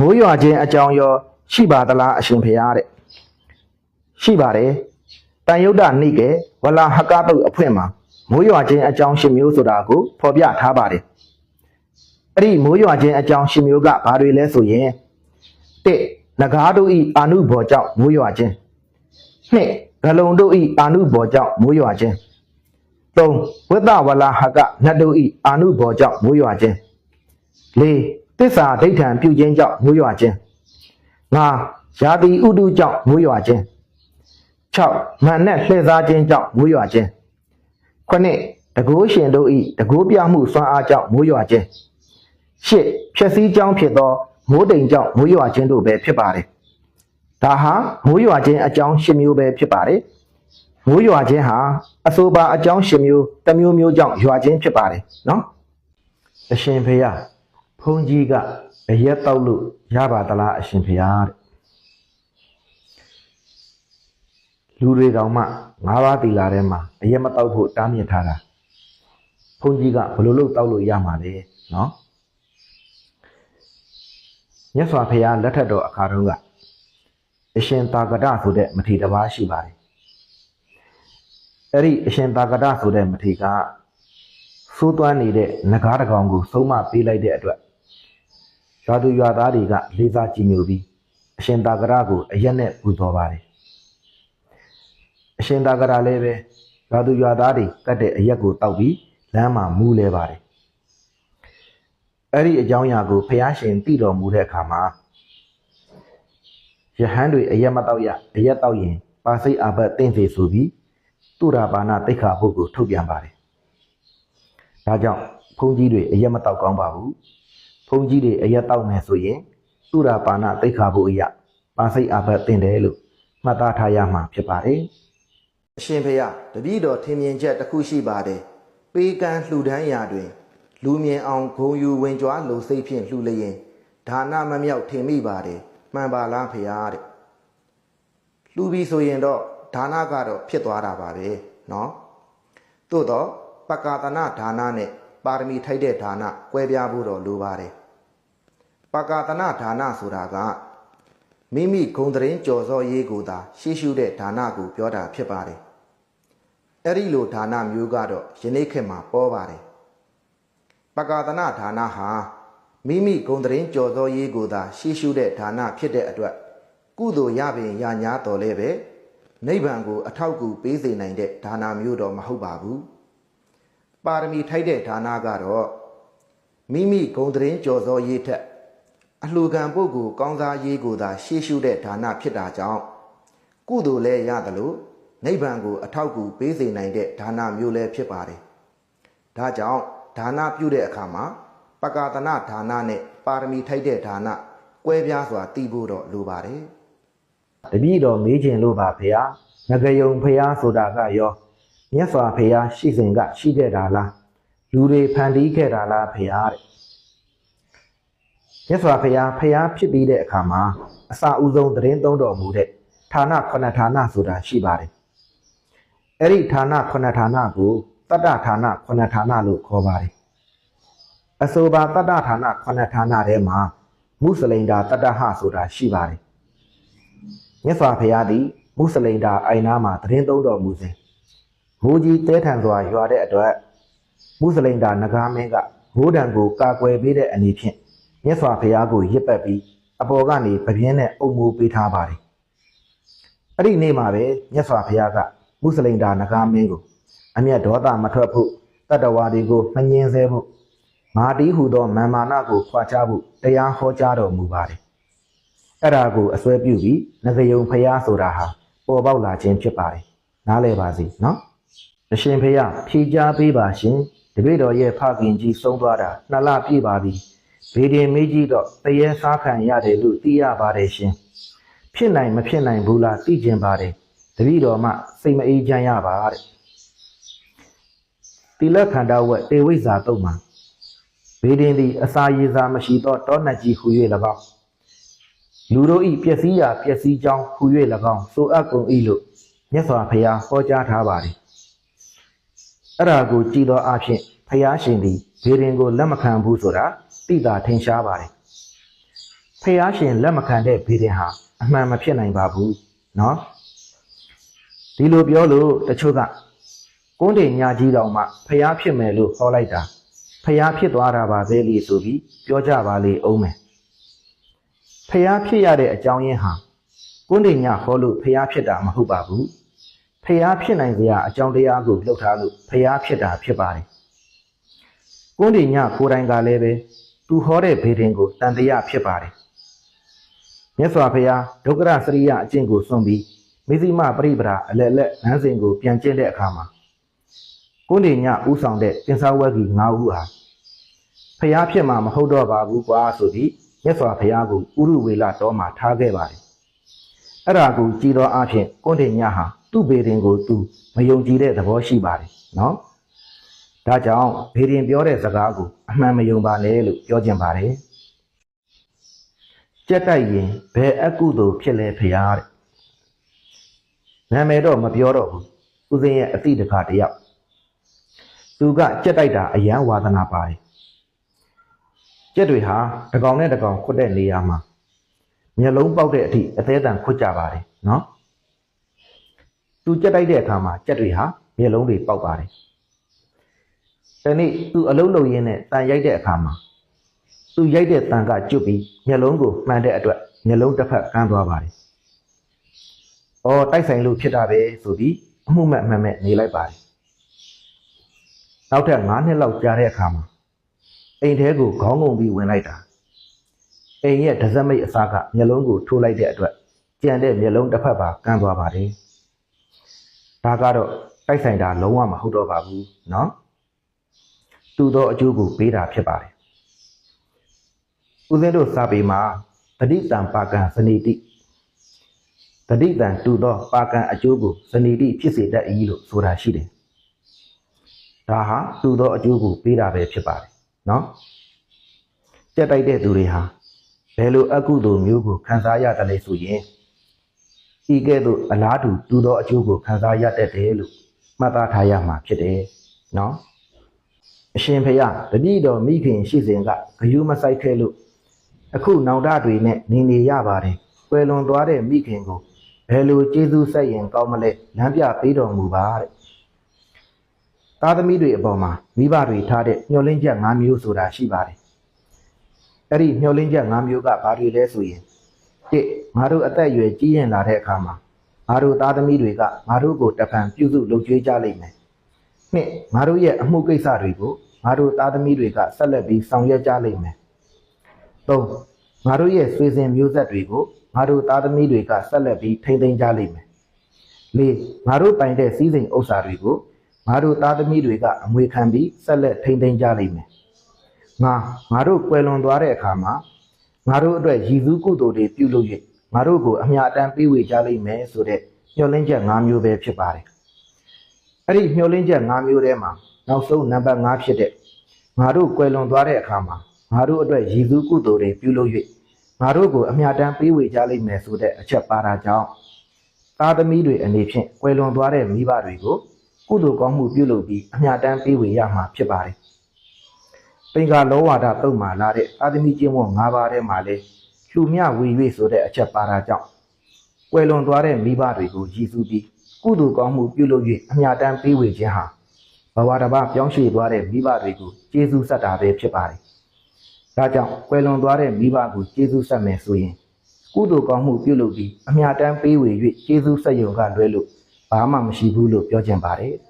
မိုးရွာခြင်းအကြောင်းရော ရှိပါသလားအရှင်ဖေရတဲ့ရှိပါတယ်တန်ယုဒ္ဓနိကေဝလာဟကတုတ်အဖွင့်မှာမိုးရွာခြင်းအကြောင်းရှင်မျိုးဆိုတာကိုဖော်ပြထားပါတယ်အဲ့ဒီမိုးရွာခြင်းအကြောင်းရှင်မျိုးကဘာတွေလဲဆိုရင်တစ်နဂါးတို့ဤအာနုဘော်ကြောင့်မိုးရွာခြင်းနှစ်ဂလုံတို့ဤအာနုဘော်ကြောင့်မိုးရွာခြင်းသုံးဝိတ္တဝလာဟကနတ်တို့ဤအာနုဘော်ကြောင့်မိုးရွာခြင်းလေး တစ္ဆာဒိဋ္ဌံပြုခြင်းကြောင့်မိုးရွာခြင်းငါယာတိဥတုကြောင့်မိုးရွာခြင်း6မာနဲ့လှည့်စားခြင်းကြောင့်မိုးရွာခြင်း9တကိုးရှင်တို့ဤတကိုးပြမှုစွမ်းအားကြောင့်မိုးရွာခြင်း10ဖြည့်စည်းကြောင်းဖြစ်သောမိုးတိမ်ကြောင့်မိုးရွာခြင်းတို့ပဲဖြစ်ပါတယ်ဒါဟာမိုးရွာခြင်းအကြောင်း10မျိုးပဲဖြစ်ပါတယ်မိုးရွာခြင်းဟာအဆိုပါအကြောင်း10မျိုးတစ်မျိုးမျိုးကြောင့်ရွာခြင်းဖြစ်ပါတယ်နော်အရှင်ဖေယ ဘုန်းကြီးကအရက်တောက်လို့ရပါသလားအရှင်ဖေဟာတဲ့လူတွေတောင်မှငါးပါးတီလာထဲမှာအရက်မတောက်ဖို့တားမြစ်ထားတာဘုန်းကြီးကဘယ်လိုလုပ်တောက်လို့ရမှာလဲနော်မြတ်စွာဘုရားလက်ထက်တော်အခါတုန်းကအရှင်သာကတဆိုတဲ့မထေရတစ်ပါးရှိပါတယ်အဲ့ဒီအရှင်သာကတဆိုတဲ့မထေရကစိုးသွမ်းနေတဲ့နဂါးတစ်ကောင်ကိုဆုံးမပေးလိုက်တဲ့အတွက် ရွာသူရွာသားတွေကလေးစားကြည်ညိုပြီးအရှင်သာကရကိုအရက်နဲ့ပူဇော်ပါတယ်အရှင်သာကရလည်းပဲရွာသူရွာသားတွေကတ်တဲ့အရက်ကိုတောက်ပြီးလမ်းမှာမူးလဲပါတယ်အဲ့ဒီအကြောင်းအရာကိုဖះရှင်သိတော်မူတဲ့အခါမှာယဟန်တွေအရက်မတောက်ရအရက်တောက်ရင်ပါစိတ်အာဘတ်တင့်စေဆိုပြီးသူရပါဏတိခါဘုတ်ကိုထုတ်ပြန်ပါတယ်ဒါကြောင့်ဘုန်းကြီးတွေအရက်မတောက်ကောင်းပါဘူး ဘုန်းကြီးတွေအရက်တောက်မယ်ဆိုရင်သုရာပါဏတိတ်ခါဖို့အရာပါစိတ်အာဘတ်တင်တယ်လို့မှတ်သားထားရမှာဖြစ်ပါတယ်။အရှင်ဖေယတပည့်တော်ထင်မြင်ချက်တစ်ခုရှိပါတယ်။ပေးကမ်းလှူဒန်းရာတွင် လူမြင်အောင်ဂုံယူဝင်ကြွားလိုစိတ်ဖြင့်လှူလျင်ဒါနမမြောက်ထင်မိပါတယ်။မှန်ပါလားဖေယတဲ့။လှူပြီးဆိုရင်တော့ဒါနကတော့ဖြစ်သွားတာပါပဲနော်။သို့တော့ပက္ကာတနာဒါနနဲ့ပါရမီထိုက်တဲ့ဒါနကွဲပြားဖို့တော့လိုပါတယ် ပက္ကာတနာဒါနဆိုတာကမိမိဂုံတရင်ကြော်စောရေးကိုသာရှေးရှုတဲ့ဒါနကိုပြောတာဖြစ်ပါတယ်အဲ့ဒီလိုဒါနမျိုးကတော့ယနေ့ခေတ်မှာပေါ်ပါတယ်ပက္ကာတနာဒါနဟာမိမိဂုံတရင်ကြော်စောရေးကိုသာရှေးရှုတဲ့ဒါနဖြစ်တဲ့အတွက်ကုသိုလ်ရပင်ရညာတော်လဲပဲနိဗ္ဗာန်ကိုအထောက်အကူပေးစေနိုင်တဲ့ဒါနမျိုးတော့မဟုတ်ပါဘူးပါရမီထိုက်တဲ့ဒါနကတော့မိမိဂုံတရင်ကြော်စောရေးထက် အလှူခံပုဂ္ဂိုလ်ကောင်းစားရေးကိုသာရှေးရှုတဲ့ဒါနဖြစ်တာကြောင့်ကုသိုလ်လည်းရတယ်လို့နိဗ္ဗာန်ကိုအထောက်အကူပေးစေနိုင်တဲ့ဒါနမျိုးလည်းဖြစ်ပါတယ်။ဒါကြောင့်ဒါနပြုတဲ့အခါမှာပကာသနာဒါနနဲ့ပါရမီထိုက်တဲ့ဒါနကွဲပြားစွာတည်ဖို့တော့လိုပါတယ်။တပည့်တော်မေးခြင်းလို့ပါဖေဟာ။ငကယုံဖေဟာဆိုတာကရောမြတ်စွာဘုရားရှိစဉ်ကရှိခဲ့တာလားလူတွေဖန်တီးခဲ့တာလားဖေဟာတဲ့ မြတ်စွာဘုရားဖျားဖြစ်ပြီးတဲ့အခါမှာအစာအုံဆုံးသတင်းသုံးတော်မူတဲ့ဌာနခုနှစ်ဌာနဆိုတာရှိပါတယ်အဲ့ဒီဌာနခုနှစ်ဌာနကိုတတ္တဌာနခုနှစ်ဌာနလို့ခေါ်ပါတယ်အဆိုပါတတ္တဌာနခုနှစ်ဌာနထဲမှာမုစလိန်ဒါတတ္တဟဆိုတာရှိပါတယ်မြတ်စွာဘုရားသည်မုစလိန်ဒါအိုင်နာမှာသတင်းသုံးတော်မူစဉ်မိုးကြီးတဲထန်စွာရွာတဲ့အတွက်မုစလိန်ဒါနဂါမင်းကမိုးတံကိုကာကွယ်ပေးတဲ့အနေဖြင့် မြတ်စွာဘုရားကိုရစ်ပတ်ပြီးအပေါ်ကနေပပြင်းနဲ့အုံမိုးပေးထားပါတယ်အဲ့ဒီနေ့မှာပဲမြတ်စွာဘုရားကမုစလိန်ဒါနဂါမင်းကိုအမျက်ဒေါသမထွက်ဖို့တတ္တဝါတွေကိုမငြင်းဆဲဖို့မာတိဟုသောမာမာနကိုခွာချဖို့တရားဟောကြားတော်မူပါတယ်အဲ့ဒါကိုအစွဲပြုပြီးငကယုံဖျားဆိုတာဟာပေါ်ပေါက်လာခြင်းဖြစ်ပါတယ်နားလည်ပါစီနော်အရှင်ဖေယဖြေကြားပေးပါရှင်တပည့်တော်ရဲ့ဖခင်ကြီးဆုံးသွားတာနှစ်လပြည့်ပါပြီ ဗေဒင်မေးကြီးတော့တရေစားခံရတယ်လို့သိရပါတယ်ရှင်ဖြစ်နိုင်မဖြစ်နိုင်ဘူးလားသိကျင်ပါတယ်တပည့်တော်မှစိတ်မအေးချမ်းရပါတဲ့တိလခန္ဓာဝက်တေဝိဇ္ဇာတုတ်မှာဗေဒင်သည်အစာရေစာမရှိသောတောနတ်ကြီးဟူ၍၎င်းလူတို့ဤပျက်စီးရာပျက်စီးကြောင်းဟူ၍၎င်းဆိုအပ်ကုန်၏လို့မြတ်စွာဘုရားဟောကြားထားပါတယ်အဲ့ဒါကိုကြည်တော်အဖြစ်ဘုရားရှင်သည်ဗေဒင်ကိုလက်မခံဘူးဆိုတာ သိတာထင်ရှားပါတယ် ဖះရှင်လက်မခံတဲ့ဘေးရင်ဟာအမှန်မဖြစ်နိုင်ပါဘူးเนาะဒီလိုပြောလို့တချို့ကကုန်းတင်ညာကြီးတော်မှဖះဖြစ်မယ်လို့ဟောလိုက်တာဖះဖြစ်သွားတာပါပဲလေဆိုပြီးပြောကြပါလေအောင်မယ်ဖះဖြစ်ရတဲ့အကြောင်းရင်းဟာကုန်းတင်ညာဟောလို့ဖះဖြစ်တာမဟုတ်ပါဘူးဖះဖြစ်နိုင်စရာအကြောင်းတရားကိုလှုပ်ထားလို့ဖះဖြစ်တာဖြစ်ပါတယ်ကုန်းတင်ညာကိုယ်တိုင်ကလည်းပဲ သူဟောတဲ့ဘေဒင်ကိုတန်တရားဖြစ်ပါတယ်မြတ်စွာဘုရားဒုက္ခရစရိယအကျင့်ကိုစွန့်ပြီးမေဇိမပရိပရာအလက်လက်နန်းစဉ်ကိုပြန်ကျင့်တဲ့အခါမှာကိုယ်နေညဥဆောင်တဲ့တင်္စာဝက်ကြီး၅ဦးဟာဖျားဖြစ်မှာမဟုတ်တော့ပါဘူးကွာဆိုပြီးမြတ်စွာဘုရားကိုဥရုဝေလတော်မှာထားခဲ့ပါတယ်အဲ့ဒါကိုကြည်တော်အဖြစ်ကိုယ်နေညဟာသူ့ဘေဒင်ကိုသူမယုံကြည်တဲ့သဘောရှိပါတယ်နော် ဒါကြောင့်ဘေဒင်ပြောတဲ့စကားကိုအမှန်မယုံပါနဲ့လို့ပြောခြင်းပါတယ်ကြက်တိုက်ရင်ဘယ်အကုသိုလ်ဖြစ်လဲဖရားတဲ့နာမည်တော့မပြောတော့ဘူးဦးစင်းရဲ့အတိတခါတယောက်သူကကြက်တိုက်တာအယံဝါသနာပါတယ်ကြက်တွေဟာတကောင်နဲ့တကောင်ခွတ်တဲ့နေရာမှာမျက်လုံးပေါက်တဲ့အထိအသေးအံခွတ်ကြပါတယ်နော်သူကြက်တိုက်တဲ့အခါမှာကြက်တွေဟာမျက်လုံးတွေပေါက်ပါတယ် ဒီနေ့သူအလုံးလုံးရင်းနဲ့တန်ရိုက်တဲ့အခါမှာသူရိုက်တဲ့တန်ကကျွတ်ပြီးမျက်လုံးကိုမှန်တဲ့အတွက်မျက်လုံးတစ်ဖက်ကန်းသွားပါတယ်။အော်တိုက်ဆိုင်လို့ဖြစ်တာပဲဆိုပြီးအမှုမဲ့အမှန်မဲ့နေလိုက်ပါတယ်။နောက်ထပ်9နှစ်လောက်ကြာတဲ့အခါမှာအိမ်ထဲကိုခေါင်းငုံပြီးဝင်လိုက်တာ။အိမ်ရဲ့ဒဇက်မိတ်အစားကမျက်လုံးကိုထိုးလိုက်တဲ့အတွက်ကြံတဲ့မျက်လုံးတစ်ဖက်ပါကန်းသွားပါတယ်။ဒါကတော့တိုက်ဆိုင်တာလုံးဝမဟုတ်တော့ပါဘူးเนาะ။ သူ့သောအကျိုးကိုပေးတာဖြစ်ပါတယ်။ဦးဇင်းတို့စာပေမှာတတိတံပါကံစနေတိတတိတံတူသောပါကံအကျိုးကိုစနေတိဖြစ်စေတတ်၏လို့ဆိုတာရှိတယ်။ဒါဟာတူသောအကျိုးကိုပေးတာပဲဖြစ်ပါတယ်နော်။ကြက်တိုက်တဲ့သူတွေဟာဘယ်လိုအကုသိုလ်မျိုးကိုခံစားရတယ်လဲဆိုရင်ဤကဲ့သို့အလားတူတူသောအကျိုးကိုခံစားရတတ်တယ်လို့မှတ်သားထားရမှာဖြစ်တယ်နော်။ အရှင်ဖေယတတိတော်မိခင်ရှိစဉ်ကဂယုမဆိုင်ခဲ့လို့အခုနောင်တတွေနဲ့နေနေရပါတယ်။ကွယ်လွန်သွားတဲ့မိခင်ကိုဘယ်လိုကျေးဇူးဆက်ရင်ကောင်းမလဲလမ်းပြပေးတော်မူပါတဲ့။သားသမီးတွေအပေါ်မှာမိဘတွေထားတဲ့မျှော်လင့်ချက်၅မျိုးဆိုတာရှိပါတယ်။အဲ့ဒီမျှော်လင့်ချက်၅မျိုးကဘာတွေလဲဆိုရင်တစ်ငါတို့အသက်အရွယ်ကြီးရင်လာတဲ့အခါမှာငါတို့သားသမီးတွေကငါတို့ကိုတဖန်ပြုစုလုပ်ကြွေးကြလိမ့်မယ်။ နှစ်ငါတို့ရဲ့အမှုကိစ္စတွေကိုငါတို့သားသမီးတွေကဆက်လက်ပြီးဆောင်ရွက်ကြလိမ့်မယ်။သုံးငါတို့ရဲ့ဆွေစဉ်မျိုးဆက်တွေကိုငါတို့သားသမီးတွေကဆက်လက်ပြီးထိမ့်သိမ်းကြလိမ့်မယ်။လေးငါတို့ပိုင်တဲ့စည်းစိမ်ဥစ္စာတွေကိုငါတို့သားသမီးတွေကအမွေခံပြီးဆက်လက်ထိမ့်သိမ်းကြလိမ့်မယ်။ငါငါတို့ကွယ်လွန်သွားတဲ့အခါမှာငါတို့အတွက်ရည်စူးကုသိုလ်တွေပြုလုပ်၍ငါတို့ကိုအမြတ်အတမ်းပေးဝေကြလိမ့်မယ်ဆိုတဲ့မျှော်လင့်ချက်၅မျိုးပဲဖြစ်ပါတယ်။ အဲ့ဒီမျှော်လင့်ချက်၅မျိုးထဲမှာနောက်ဆုံးနံပါတ်5ဖြစ်တဲ့ငါတို့ကွယ်လွန်သွားတဲ့အခါမှာငါတို့အတွက်ရည်စူးကုသိုလ်တွေပြုလုပ်၍ငါတို့ကိုအမြတ်တမ်းပေးဝေကြလိမ့်မယ်ဆိုတဲ့အချက်ပါတာကြောင့်သားသမီးတွေအနေဖြင့်ကွယ်လွန်သွားတဲ့မိဘတွေကိုကုသိုလ်ကောင်းမှုပြုလုပ်ပြီးအမြတ်တမ်းပေးဝေရမှာဖြစ်ပါတယ်။ပင်္ဂလောဝါဒတုံမှာလာတဲ့သားသမီးကျင့်ဝတ်၅ပါးထဲမှာလေလူမြဝေ၍ဆိုတဲ့အချက်ပါတာကြောင့်ကွယ်လွန်သွားတဲ့မိဘတွေကိုရည်စူးပြီး ကုသိုလ်ကောင်းမှုပြုလုပ်၍အမြတ်တမ်းပေးဝေခြင်းဟာဘဝတစ်ပါးပြောင်းရွှေ့သွားတဲ့မိဘတွေကိုကျေးဇူးဆက်တာပဲဖြစ်ပါတယ်။ဒါကြောင့်ကွယ်လွန်သွားတဲ့မိဘကိုကျေးဇူးဆက်မယ်ဆိုရင်ကုသိုလ်ကောင်းမှုပြုလုပ်ပြီးအမြတ်တမ်းပေးဝေ၍ကျေးဇူးဆက်ယုံကလွဲလို့ဘာမှမရှိဘူးလို့ပြောချင်ပါတယ်။